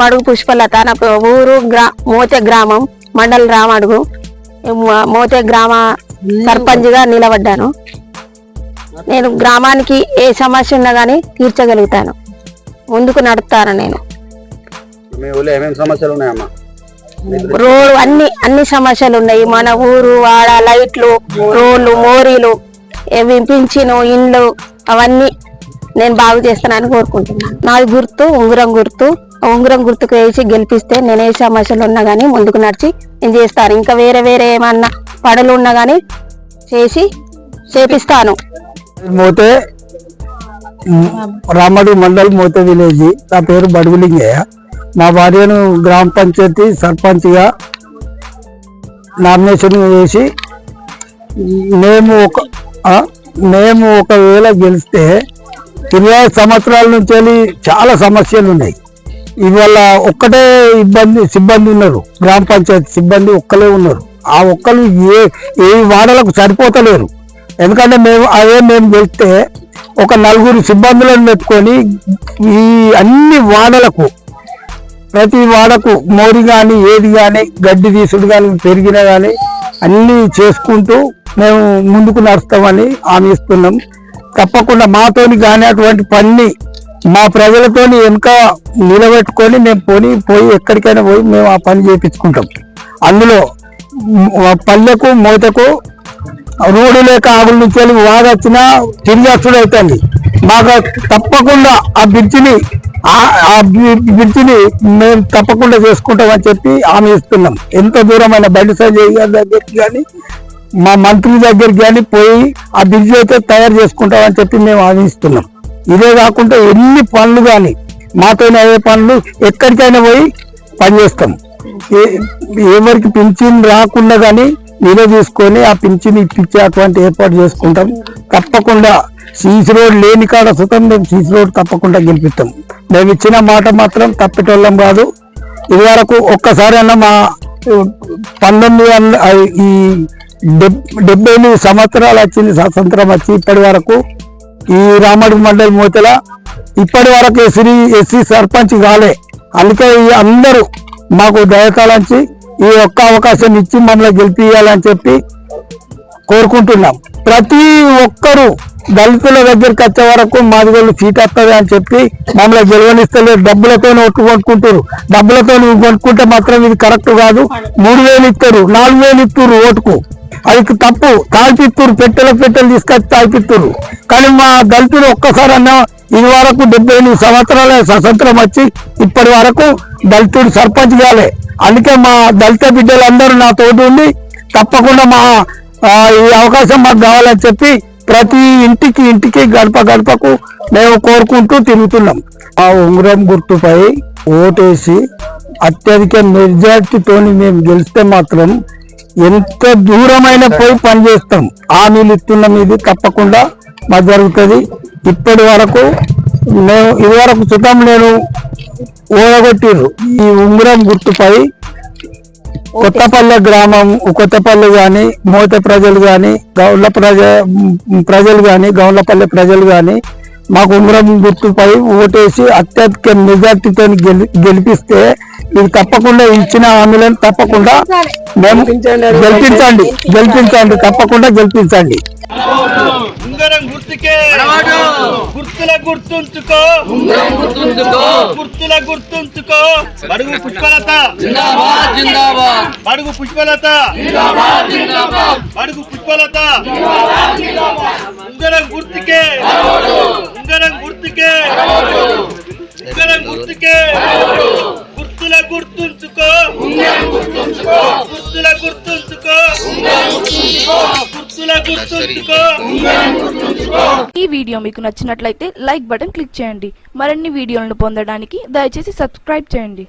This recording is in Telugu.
బడుగు పుష్పలత నా ఊరు గ్రా మోతే గ్రామం మండల్ రామడుగు. మోతే గ్రామ సర్పంచ్గా నిలబడ్డాను. నేను గ్రామానికి ఏ సమస్య ఉన్నా కానీ తీర్చగలుగుతాను. ముందుకు నడుపుతాను నేను. రోడ్ అన్ని అన్ని సమస్యలు ఉన్నాయి. మన ఊరు వాడ లైట్లు రోడ్లు మోరీలు ఏవి పింఛను ఇండ్లు అవన్నీ నేను బాగు చేస్తానని కోరుకుంటున్నాను. నాది గుర్తు ఉంగరం గుర్తు. ఉంగరం గుర్తుకు వేసి గెలిపిస్తే నేను ఏ సమస్యలు ఉన్నా కానీ ముందుకు నడిచి నేను చేస్తాను ఇంకా వేరే వేరే ఏమన్నా పడలు ఉన్నా కానీ చేసి చేపిస్తాను. మోతే రామడు మండల్ మోతే విలేజ్. నా పేరు బడుగులింగయ్య మా భార్యను గ్రామ పంచాయతీ సర్పంచ్గా నామినేషన్ వేసి మేము ఒక మేము ఒకవేళ గెలిస్తే ఇరవై సంవత్సరాల నుంచి చాలా సమస్యలు ఉన్నాయి. ఇవాళ ఒక్కటే ఇబ్బంది సిబ్బంది ఉన్నారు. గ్రామ పంచాయతీ సిబ్బంది ఒక్కలే ఉన్నారు. ఆ ఒక్కరు ఏ ఏ వాడలకు సరిపోతలేరు. ఎందుకంటే మేము అదే మేము వెళ్తే ఒక నలుగురు సిబ్బందులను పెట్టుకొని ఈ అన్ని వాడలకు ప్రతి వాడకు మోరి కానీ ఏది కానీ గడ్డి తీసుడు కానీ పెరిగినా కానీ అన్నీ చేసుకుంటూ మేము ముందుకు నడుస్తామని హామీ ఇస్తున్నాం. తప్పకుండా మాతోని కానీ అటువంటి పని మా ప్రజలతోని వెనుక నిలబెట్టుకొని మేము పోని పోయి ఎక్కడికైనా పోయి మేము ఆ పని చేయించుకుంటాం అందులో పల్లెకు మూతకు రోడ్డు లేక ఆవుల నుంచి వెళ్ళి వాగొచ్చినా తిరిగి అవుతుంది మాకు తప్పకుండా ఆ బ్రిడ్జిని ఆ- బ్రిడ్జిని మేము తప్పకుండా చేసుకుంటామని చెప్పి హామీ ఇస్తున్నాం ఎంత దూరమైన బండి సంజయ్ గారి దగ్గరికి కానీ మా మంత్రి దగ్గరికి కానీ పోయి ఆ బ్రిడ్జి అయితే తయారు చేసుకుంటామని చెప్పి మేము హామీ ఇస్తున్నాం ఇదే కాకుండా ఎన్ని పనులు కానీ మాతోనే అయ్యే పనులు ఎక్కడికైనా పోయి పనిచేస్తాం చేస్తాం. ఎవరికి పింఛన్ రాకుండా కానీ నిలవ తీసుకొని ఆ పింఛన్ ఇప్పించేటువంటి ఏర్పాటు చేసుకుంటాం. తప్పకుండా సీసీ రోడ్ లేని కాడ సుతం మేము సీసీ రోడ్ తప్పకుండా గెలిపిస్తాం. మేము ఇచ్చిన మాట మాత్రం తప్పేటోళ్ళం కాదు. ఇది వరకు ఒక్కసారి అన్న మా పంతొమ్మిది ఈ డెబ్- డెబ్బై సంవత్సరాలు వచ్చింది స్వతంత్రం వచ్చి ఇప్పటి వరకు ఈ రామడు మండలి మూతల ఇప్పటి వరకు ఎస్సీ ఎస్సీ సర్పంచ్ కాలే. అందుకే ఈ అందరూ మాకు దయకాలంచి ఈ ఒక్క అవకాశం ఇచ్చి మమ్మల్ని గెలిపియాలని చెప్పి కోరుకుంటున్నాం. ప్రతి ఒక్కరూ దళితుల దగ్గరికి వచ్చే వరకు మా దగ్గర సీట్ వస్తుంది అని చెప్పి మమ్మల్ని గెలవనిస్తలేదు డబ్బులతో ఒట్టు కొనుక్కుంటారు డబ్బులతో కొనుక్కుంటే మాత్రం ఇది కరెక్ట్ కాదు. మూడు వేలు ఇస్తారు. నాలుగు వేలు ఇస్తారు ఓటుకు. అది తప్పు. తాల్పిత్తూరు పెట్టెల పెట్టెలు తీసుకొచ్చి తాల్పిత్తూరు. కానీ మా దళితులు ఒక్కసారి అన్న ఇది వరకు డెబ్బై ఎనిమిది సంవత్సరాల స్వతంత్రం వచ్చి ఇప్పటి వరకు దళితుడు సర్పంచ్ కాలే. అందుకే మా దళిత బిడ్డలందరూ నా తోటి ఉండి తప్పకుండా మా ఈ అవకాశం మాకు కావాలని చెప్పి ప్రతి ఇంటికి ఇంటికి గడప గడపకు మేము కోరుకుంటూ తిరుగుతున్నాం. ఆ ఉంగరం గుర్తుపై ఓటేసి అత్యధిక మెజార్టీతోని మేము గెలిస్తే మాత్రం ఎంత దూరమైన పోయి పనిచేస్తాం. హామీలు ఇస్తున్నాం ఇది తప్పకుండా మాకు జరుగుతుంది. ఇప్పటి వరకు మేము ఇదివరకు సుతం నేను ఓడగొట్టిర్రు. ఈ ఉంగరం గుర్తుపై కొత్తపల్లె గ్రామం కొత్తపల్లి కానీ మోత ప్రజలు కానీ గౌళ్ళ ప్రజ ప్రజలు కానీ గౌండ్లపల్లె ప్రజలు కానీ మాకు ఉంగరం గుర్తుపై ఓటేసి అత్యధిక మెజార్టీతో గెలిపిస్తే ఇది తప్పకుండా ఇచ్చిన హామీలను తప్పకుండా మేము గెలిపించండి గెలిపించండి తప్పకుండా గెలిపించండి. ఉంగరం గుర్తుకే. గుర్తుల గుర్తుంచుకో. గుర్తుల గుర్తుంచుకో. బడుగు పుష్పలత. బడుగు పుష్పలత. బడుగు పుష్పలత. ఉంగరం గుర్తుకే. ఉంగరం గుర్తుకే. ఉంగరం గుర్తుకే. గుర్తుంచుకో. గుర్తుల గుర్తుంచుకో. గుర్తుల గుర్తుంచుకో. ఈ వీడియో మీకు నచ్చినట్లయితే లైక్ బటన్ క్లిక్ చేయండి. మరిన్ని వీడియోలను పొందడానికి దయచేసి సబ్స్క్రైబ్ చేయండి.